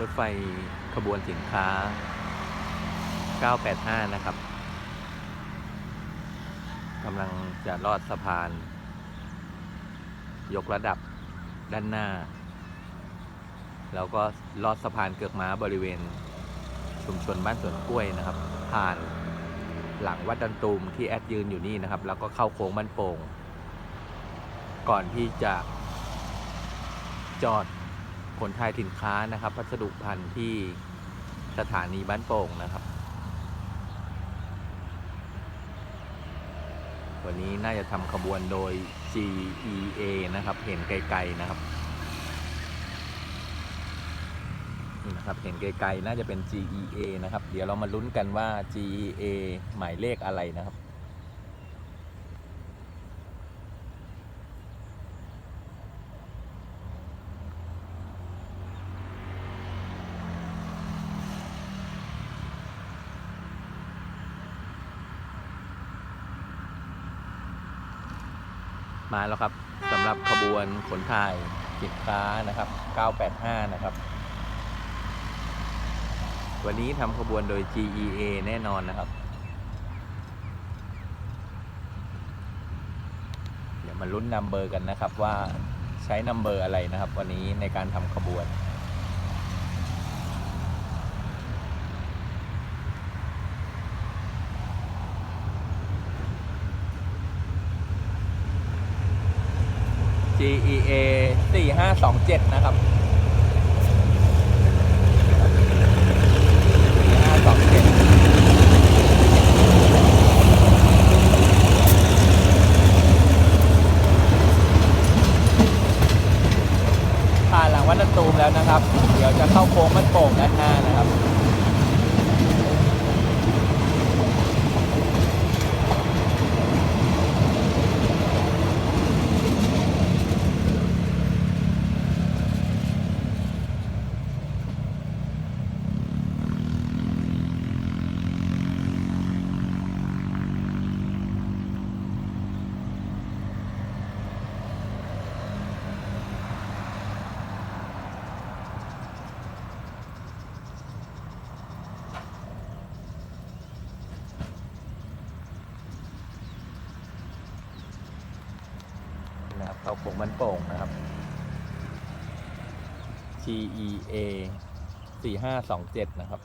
รถไฟขบวนสินค้า 985 นะครับกำลังจะลอดสะพาน ยกระดับด้านหน้า แล้วก็ลอดสะพานเกือกม้าบริเวณ ชุมชนบ้านสวนกล้วยนะครับ ผ่านหลังวัดดันตูมที่แอดยืนอยู่นี่นะครับ แล้วก็เข้าโค้งบ้านโป่ง ก่อนที่จะจอด ขนถ่ายสินค้านะครับ พัสดุพันธุ์ที่สถานีบ้านโป่งนะครับ วันนี้น่าจะทำขบวนโดย GEA นะครับ เห็นไกลๆนะครับนี่นะครับเห็นไกลๆน่าจะเป็น GEA นะครับ เดี๋ยวเรามาลุ้นกันว่า GEA หมายเลขอะไรนะครับ มาแล้วครับสำหรับขบวนขนถ่ายสินค้านะครับ 985 นะครับ วันนี้ทำขบวนโดย GEA แน่นอนนะครับ เดี๋ยวมาลุ้นนัมเบอร์กันนะครับว่าใช้นัมเบอร์อะไรนะครับ วันนี้ในการทำขบวน GEA 4527 นะครับ4527ผ่านหลังวัดนันตูมแล้วนะครับ เดี๋ยวจะเข้าโค้งมันโป่งด้านหน้านะครับ นะครับเขาโป่งมันโป่งนะครับ GEA 4527 นะครับ